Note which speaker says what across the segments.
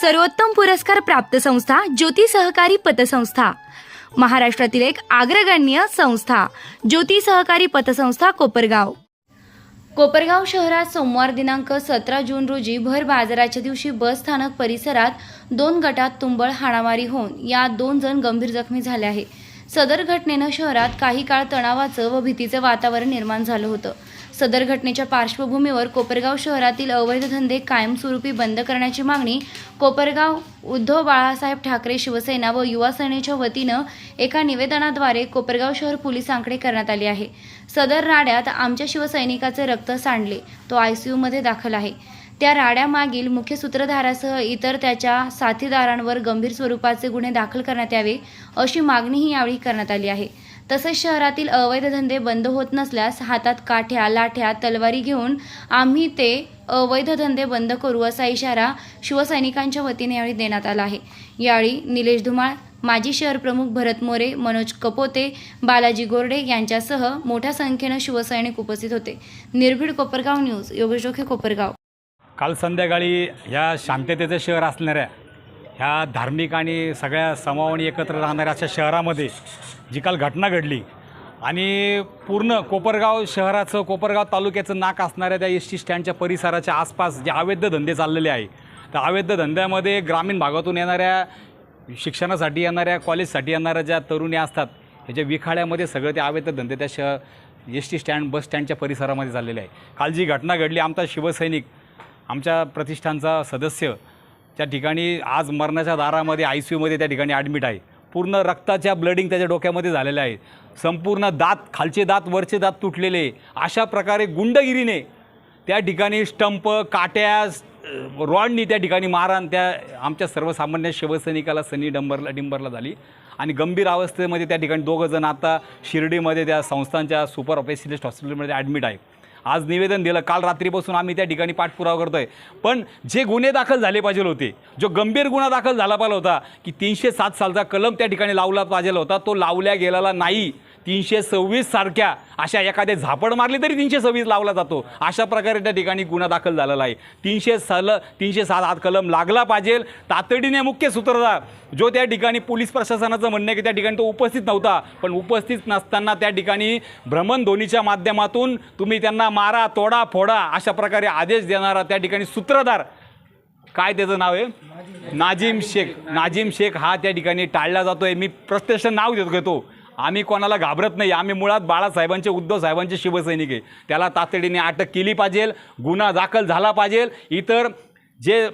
Speaker 1: सर्वोत्तम पुरस्कार प्राप्त संस्था ज्योती सहकारी पतसंस्था. महाराष्ट्रातील एक अग्रगण्य संस्था ज्योती सहकारी पतसंस्था कोपरगाव. कोपरगाव शहरात सोमवार दिनांक सतरा जून रोजी भर बाजाराच्या दिवशी बस स्थानक परिसरात दोन गटात तुंबळ हाणामारी होऊन या दोन जण गंभीर जखमी झाले आहे सदर घटनेनं शहरात काही काळ तणावाचं व भीतीचं वातावरण निर्माण झालं होतं. सदर घटनेच्या पार्श्वभूमीवर कोपरगाव शहरातील अवैध धंदे कायमस्वरूपी बंद करण्याची मागणी कोपरगाव उद्धव बाळासाहेब ठाकरे शिवसेना व युवा सेनेच्या वतीनं एका निवेदनाद्वारे कोपरगाव शहर पोलिसांकडे करण्यात आली आहे. सदर राड्यात आमच्या शिवसैनिकाचे रक्त सांडले तो आयसीयूमध्ये दाखल आहे. त्या राड्यामागील मुख्य सूत्रधारासह इतर त्याच्या साथीदारांवर गंभीर स्वरूपाचे गुन्हे दाखल करण्यात यावे अशी मागणीही यावेळी करण्यात आली आहे. तसेच शहरातील अवैध धंदे बंद होत नसल्यास हातात काठ्या लाठ्या तलवारी घेऊन आम्ही ते अवैध धंदे बंद करू असा इशारा शिवसैनिकांच्या वतीने यावेळी देण्यात आला आहे. यावेळी निलेश धुमाळ माजी शहर प्रमुख भरत मोरे मनोज कपोते बालाजी गोरडे यांच्यासह मोठ्या संख्येनं शिवसैनिक उपस्थित होते. निर्भीड कोपरगाव न्यूज योगेश जोखे कोपरगाव.
Speaker 2: काल संध्याकाळी ह्या शांततेचं शहर असणाऱ्या ह्या धार्मिक आणि सगळ्या समावणी एकत्र राहणाऱ्या अशा शहरामध्ये जी काल घटना घडली आणि पूर्ण कोपरगाव शहराचं कोपरगाव तालुक्याचं नाक असणाऱ्या त्या एस टी स्टँडच्या परिसराच्या आसपास जे अवैध धंदे चाललेले आहे त्या अवैध धंद्यामध्ये ग्रामीण भागातून येणाऱ्या शिक्षणासाठी येणाऱ्या कॉलेजसाठी येणाऱ्या ज्या तरुणी असतात ह्याच्या विखाड्यामध्ये सगळं ते अवैध धंदे त्या श एस टी स्टँड बस स्टँडच्या परिसरामध्ये झालेले आहे. काल जी घटना घडली आमचा शिवसैनिक आमच्या प्रतिष्ठानचा सदस्य त्या ठिकाणी आज मरणाच्या दारामध्ये आय सी यूमध्ये त्या ठिकाणी ॲडमिट आहे. पूर्ण रक्ताच्या ब्लडिंग त्याच्या डोक्यामध्ये झालेलं आहे. संपूर्ण दात खालचे दात वरचे दात तुटलेले. अशा प्रकारे गुंडगिरीने त्या ठिकाणी स्टंप काट्या रॉडनी त्या ठिकाणी मारहाण त्या आमच्या सर्वसामान्य शिवसैनिकाला सनी डंबरला डिंबरला झाली. आणि गंभीर अवस्थेमध्ये त्या ठिकाणी दोघं जण आता शिर्डीमध्ये त्या संस्थांच्या सुपर स्पेशलिस्ट हॉस्पिटलमध्ये ॲडमिट आहेत. आज निवेदन दिलं काल रात्रीपासून आम्ही त्या ठिकाणी पाठपुरावा करतोय. पण जे गुन्हे दाखल झाले पाहिजे होते जो गंभीर गुन्हा दाखल झाला पाहिजे होता की तीनशे सात सालचा कलम त्या ठिकाणी लावला पाहिजे होता तो लावल्या गेलेला नाही. तीनशे सव्वीस सारख्या अशा एखाद्या झापड मारली तरी तीनशे सव्वीस लावला जातो. अशा प्रकारे त्या ठिकाणी गुन्हा दाखल झालेला आहे. तीनशे सल तीनशे सात हात कलम लागला पाहिजे. तातडीने मुख्य सूत्रधार जो त्या ठिकाणी पोलीस प्रशासनाचं म्हणणं आहे की त्या ठिकाणी तो उपस्थित नव्हता पण उपस्थित नसताना त्या ठिकाणी भ्रमणध्वनीच्या माध्यमातून तुम्ही त्यांना मारा तोडा फोडा अशा प्रकारे आदेश देणारा त्या ठिकाणी सूत्रधार. काय त्याचं नाव आहे? नाजिम शेख. नाजिम शेख हा त्या ठिकाणी टाळला जातो आहे मी प्रत्यक्ष नाव देतो घेतो. आम्ही कोणाला घाबरत नाही. आम्ही मुळात बाळासाहेबांचे उद्धव साहेबांचे शिवसैनिक आहे. त्याला तातडीने अटक केली पाहिजे गुन्हा दाखल झाला पाहिजे. इतर जे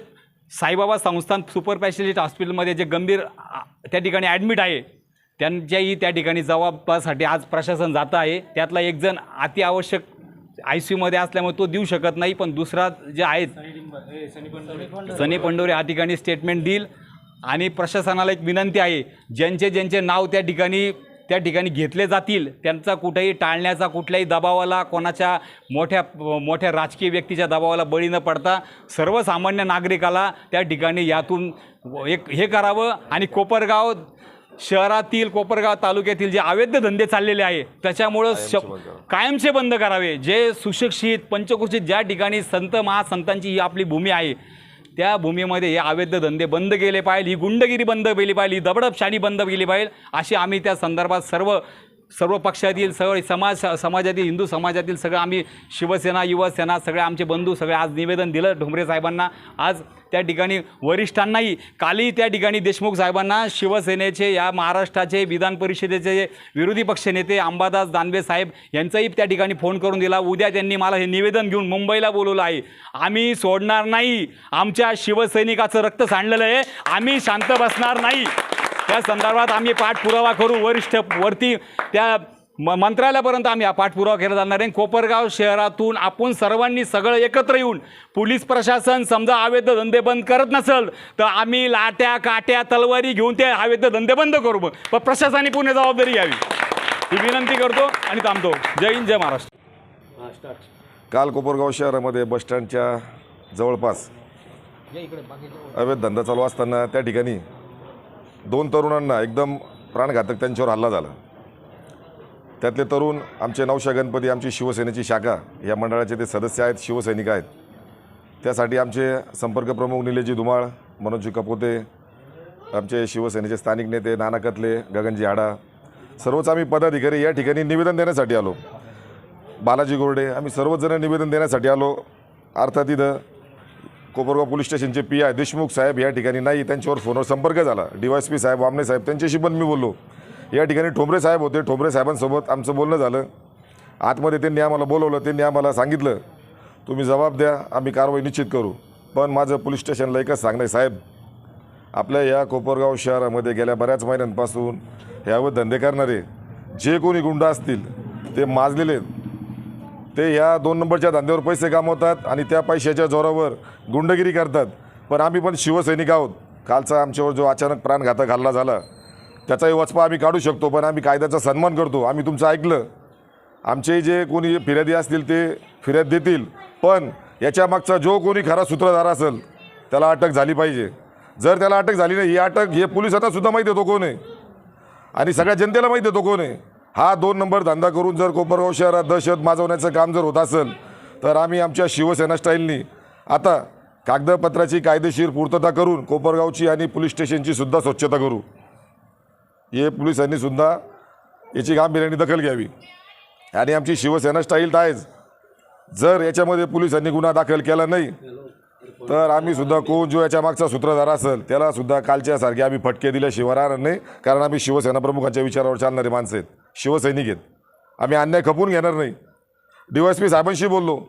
Speaker 2: साईबाबा संस्थान सुपर स्पेशालिस्ट हॉस्पिटलमध्ये जे गंभीर त्या ठिकाणी ॲडमिट आहे त्यांच्याही त्या ठिकाणी जबाबासाठी आज प्रशासन जातं आहे. त्यातला एक जण अति आवश्यक आय सी यूमध्ये असल्यामुळे तो देऊ शकत नाही पण दुसरा जे आहेत सनी पंडोरे या ठिकाणी स्टेटमेंट देईल. आणि प्रशासनाला एक विनंती आहे ज्यांचे ज्यांचे नाव त्या ठिकाणी त्या ठिकाणी घेतले जातील. त्यांचा कुठेही टाळण्याचा कुठल्याही दबावाला कोणाच्या मोठ्या मोठ्या राजकीय व्यक्तीच्या दबावाला बळी न पडता सर्वसामान्य नागरिकाला त्या ठिकाणी यातून एक हे करावं. आणि कोपरगाव शहरातील कोपरगाव तालुक्यातील जे अवैध धंदे चाललेले आहे त्याच्यामुळं श कायमचे बंद करावे. जे सुशिक्षित पंचकृषित ज्या ठिकाणी संत महासंतांची ही आपली भूमी आहे त्या भूमीमध्ये हे अवैध धंदे बंद केले पाहिजे ही गुंडगिरी बंद केली पाहिजे ही दबडपशाही बंद केली पाहिजे अशी आम्ही त्या संदर्भात सर्व सर्व पक्षातील सर्व समाज समाजातील हिंदू समाजातील सगळं आम्ही शिवसेना युवासेना सगळे आमचे बंधू सगळे आज निवेदन दिलं ढोंबरे साहेबांना. आज त्या ठिकाणी वरिष्ठांनाही कालही त्या ठिकाणी देशमुख साहेबांना शिवसेनेचे या महाराष्ट्राचे विधान परिषदेचे विरोधी पक्षनेते अंबादास दानवे साहेब यांचाही त्या ठिकाणी फोन करून दिला. उद्या त्यांनी मला हे निवेदन घेऊन मुंबईला बोलवलं आहे. आम्ही सोडणार नाही. आमच्या शिवसैनिकाचं रक्त सांडलेलं आहे. आम्ही शांत बसणार नाही. त्या संदर्भात आम्ही पाठपुरावा करू. वरिष्ठ वरती त्या म मंत्रालयापर्यंत आम्ही हा पाठपुरावा केला जाणार आहे. कोपरगाव शहरातून आपण सर्वांनी सगळं एकत्र येऊन पोलीस प्रशासन समजा अवैध धंदे बंद करत नसेल तर आम्ही लाट्या काट्या तलवारी घेऊन ते अवैध धंदे बंद करू. मग पण प्रशासनाने पूर्ण जबाबदारी घ्यावी. ही विनंती करतो आणि थांबतो. जय हिंद जय महाराष्ट्र.
Speaker 3: काल कोपरगाव शहरामध्ये बसस्टँडच्या जवळपास अवैध धंदा चालू असताना त्या ठिकाणी दोन तरुणांना एकदम प्राणघातक त्यांच्यावर हल्ला झाला. त्यातले तरुण आमचे नवशा गणपती आमची शिवसेनेची शाखा या मंडळाचे ते सदस्य आहेत शिवसैनिक आहेत. त्यासाठी आमचे संपर्क प्रमुख निलेजी धुमाळ मनोजी कपोते आमचे शिवसेनेचे स्थानिक नेते नाना कतले गगनजी हाडा सर्वच आम्ही पदाधिकारी या ठिकाणी निवेदन देण्यासाठी आलो. बालाजी गोरडे आम्ही सर्वजण निवेदन देण्यासाठी आलो. अर्थात इथं कोपरगाव पोलीस स्टेशनचे पी आय देशमुख साहेब या ठिकाणी नाही त्यांच्यावर फोनवर संपर्क झाला. डी वाय एस पी साहेब वामने साहेब त्यांच्याशी पण मी बोललो. या ठिकाणी ठोंबरे साहेब होते. ठोंबरे साहेबांसोबत आमचं बोलणं झालं. आतमध्ये त्यांनी आम्हाला बोलवलं त्यांनी आम्हाला सांगितलं तुम्ही जबाब द्या आम्ही कारवाई निश्चित करू. पण माझं पोलीस स्टेशनला एकच सांगणं आहे साहेब आपल्या या कोपरगाव शहरामध्ये गेल्या बऱ्याच महिन्यांपासून ह्यावर धंदे करणारे जे कोणी गुंड असतील ते माजलेले आहेत. ते ह्या दोन नंबरच्या धंद्यावर पैसे कामवतात आणि त्या पैशाच्या जोरावर गुंडगिरी करतात. पण आम्ही पण शिवसैनिक आहोत. कालचा आमच्यावर जो अचानक प्राणघातक हल्ला झाला त्याचाही वचपा आम्ही काढू शकतो पण आम्ही कायद्याचा सन्मान करतो. आम्ही तुमचं ऐकलं. आमचे जे कोणी फिर्यादी असतील ते फिर्याद देतील. पण याच्या मागचा जो कोणी खरा सूत्रधार असेल त्याला अटक झाली पाहिजे. जर त्याला अटक झाली नाही ही अटक हे पोलिसांना सुद्धा माहिती आहे तो कोण आहे? आणि सगळ्या जनतेला माहिती आहे तो कोण आहे? हा दोन नंबर धंदा करून जर कोपरगाव शहरात दहशत माजवण्याचं काम जर होत असेल तर आम्ही आमच्या शिवसेना स्टाईलनी आता कागदपत्राची कायदेशीर पूर्तता करून कोपरगावची आणि पोलीस स्टेशनची सुद्धा स्वच्छता करू. हे पोलिसांनी सुद्धा याची गांभीर्याने दखल घ्यावी. आणि आमची शिवसेना स्टाईल तर आहेच. जर याच्यामध्ये पोलिसांनी गुन्हा दाखल केला नाही तर आम्ही सुद्धा कोण जो याच्या मागचा सूत्रधार असेल त्याला सुद्धा कालच्यासारखे आम्ही फटके दिल्याशिवाय राहणार नाही कारण आम्ही शिवसेना प्रमुखांच्या विचारावर चालणारे माणसं आहेत. शिवसैनिक आहेत. आम्ही अन्याय खपून घेणार नाही. डी वाय एस पी साहेबांशी बोललो.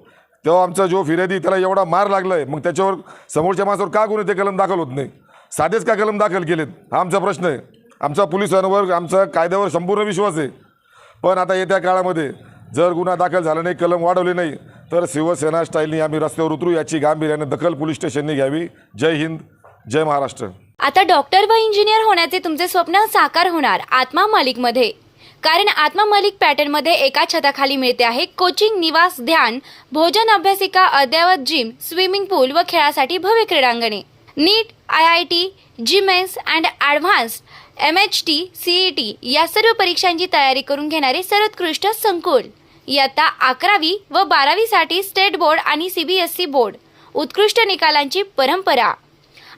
Speaker 3: तेव्हा आमचा जो फिर्यादी त्याला एवढा मार लागला आहे मग त्याच्यावर समोरच्या माणसावर का गुन्हे ते कलम दाखल होत नाही? साधेच का कलम दाखल केलेत? हा आमचा प्रश्न आहे. आमचा पोलिसांवर आमचा कायद्यावर संपूर्ण विश्वास आहे. पण आता येत्या काळामध्ये जर गुन्हा दाखल झाला नाही कलम वाढवले नाही तर शिवसेना स्टाईलनी आम्ही रस्त्यावर उतरू याची गांभीर्याने दखल पोलीस स्टेशनने घ्यावी. जय हिंद जय महाराष्ट्र.
Speaker 1: आता डॉक्टर व इंजिनियर होण्याचे तुमचे स्वप्न साकार होणार आत्मा मालिकमध्ये कारण आत्मा मालिक पॅटर्नमध्ये एका छताखाली मिळते आहे कोचिंग निवास ध्यान भोजन अभ्यासिका अद्ययावत जिम स्विमिंग पूल व खेळासाठी भव्य क्रीडांगणे. NEET I I T JEE Mains and advanced M H T CET या सर्व परीक्षांची तयारी करून घेणारे सर्वोत्कृष्ट संकुल. इयत्ता अकरावी व बारावीसाठी स्टेट बोर्ड आणि सीबीएसई बोर्ड. उत्कृष्ट निकालांची परंपरा.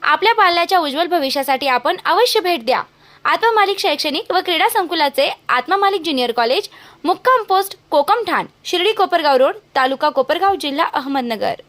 Speaker 1: आपल्या पाल्याच्या उज्ज्वल भविष्यासाठी आपण अवश्य भेट द्या. आत्ममालिक शैक्षणिक व क्रीडा संकुलाचे आत्ममालिक ज्युनियर कॉलेज मुक्काम पोस्ट कोकमठाण शिर्डी कोपरगाव रोड तालुका कोपरगाव जिल्हा अहमदनगर.